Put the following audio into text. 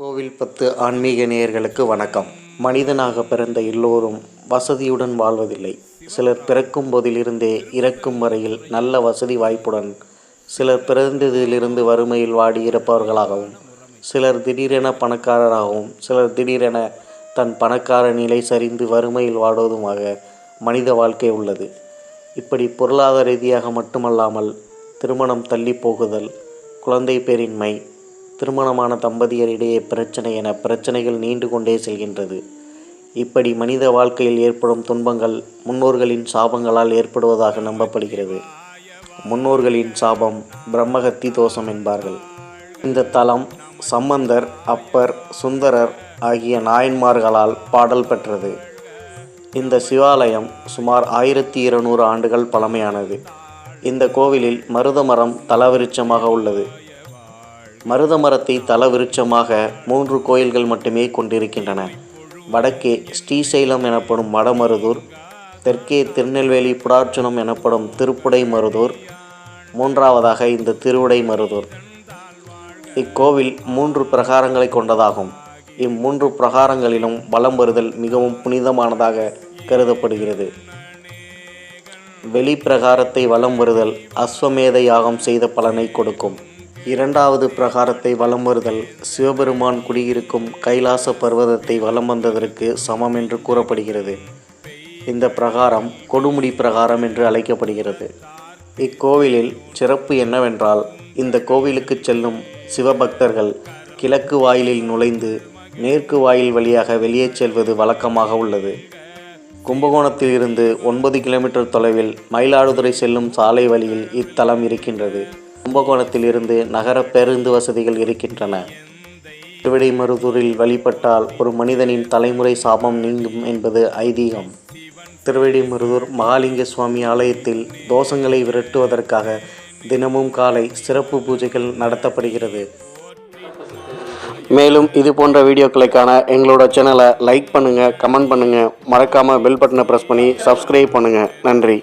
கோவில் பத்து ஆன்மீக நேயர்களுக்கு வணக்கம். மனிதனாக பிறந்த எல்லோரும் வசதியுடன் வாழ்வதில்லை. சிலர் பிறக்கும் போதிலிருந்தே இறக்கும் வரையில் நல்ல வசதி வாய்ப்புடன் சிலர் பிறந்ததிலிருந்து வறுமையில் வாடி இறப்பவர்களாகவும் சிலர் திடீரென பணக்காரராகவும் சிலர் திடீரென தன் பணக்கார நிலை சரிந்து வறுமையில் வாடுவதுமாக மனித வாழ்க்கை உள்ளது. இப்படி பொருளாதார ரீதியாக மட்டுமல்லாமல் திருமணம் தள்ளி போகுதல் குழந்தை பேரின்மை திருமணமான தம்பதியரிடையே பிரச்சனை என பிரச்சனைகள் நீண்டு கொண்டே செல்கின்றது. இப்படி மனித வாழ்க்கையில் ஏற்படும் துன்பங்கள் முன்னோர்களின் சாபங்களால் ஏற்படுவதாக நம்பப்படுகிறது. முன்னோர்களின் சாபம் பிரம்மகத்தி தோஷம் என்பார்கள். இந்த தலம் சம்பந்தர் அப்பர் சுந்தரர் ஆகிய நாயன்மார்களால் பாடல் பெற்றது. இந்த சிவாலயம் சுமார் ஆயிரத்தி இருநூறு ஆண்டுகள் பழமையானது. இந்த கோவிலில் மருத மரம் தலவிருட்சமாக உள்ளது. மருத மரத்தை தலவிருட்சமாக மூன்று கோயில்கள் மட்டுமே கொண்டிருக்கின்றன. வடக்கே ஸ்ரீசைலம் எனப்படும் வடமருதூர் தெற்கே திருநெல்வேலி புடார்ச்சனம் எனப்படும் திருப்புடை மருதூர் மூன்றாவதாக இந்த திருவுடை மருதூர். இக்கோவில் மூன்று பிரகாரங்களை கொண்டதாகும். இம்மூன்று பிரகாரங்களிலும் வலம் வருதல் மிகவும் புனிதமானதாக கருதப்படுகிறது. வெளிப்பிரகாரத்தை வலம் வருதல் அஸ்வமேத யாகம் செய்த பலனை கொடுக்கும். இரண்டாவது பிரகாரத்தை வலம் வருதல். சிவபெருமான் குடியிருக்கும் கைலாச பர்வதத்தை வலம் வந்ததற்கு சமம் என்று கூறப்படுகிறது. இந்த பிரகாரம் கொடுமுடி பிரகாரம் என்று அழைக்கப்படுகிறது. இக்கோவிலில் சிறப்பு என்னவென்றால் இந்த கோவிலுக்கு செல்லும் சிவபக்தர்கள் கிழக்கு வாயிலில் நுழைந்து மேற்கு வாயில் வழியாக வெளியே செல்வது வழக்கமாக உள்ளது. கும்பகோணத்தில் இருந்து ஒன்பது கிலோமீட்டர் தொலைவில் மயிலாடுதுறை செல்லும் சாலை வழியில் இத்தலம் இருக்கின்றது. கும்பகோணத்தில் இருந்து நகர பேருந்து வசதிகள் இருக்கின்றன. திருவிடைமருதூரில் வழிபட்டால் ஒரு மனிதனின் தலைமுறை சாபம் நீங்கும் என்பது ஐதீகம். திருவிடைமருதூர் மகாலிங்க சுவாமி ஆலயத்தில் தோஷங்களை விரட்டுவதற்காக தினமும் காலை சிறப்பு பூஜைகள் நடத்தப்படுகிறது. மேலும் இது போன்ற வீடியோக்களுக்கான எங்களோட சேனலை லைக் பண்ணுங்கள் கமெண்ட் பண்ணுங்கள் மறக்காமல் பெல் பட்டனை ப்ரெஸ் பண்ணி சப்ஸ்கிரைப் பண்ணுங்கள் நன்றி.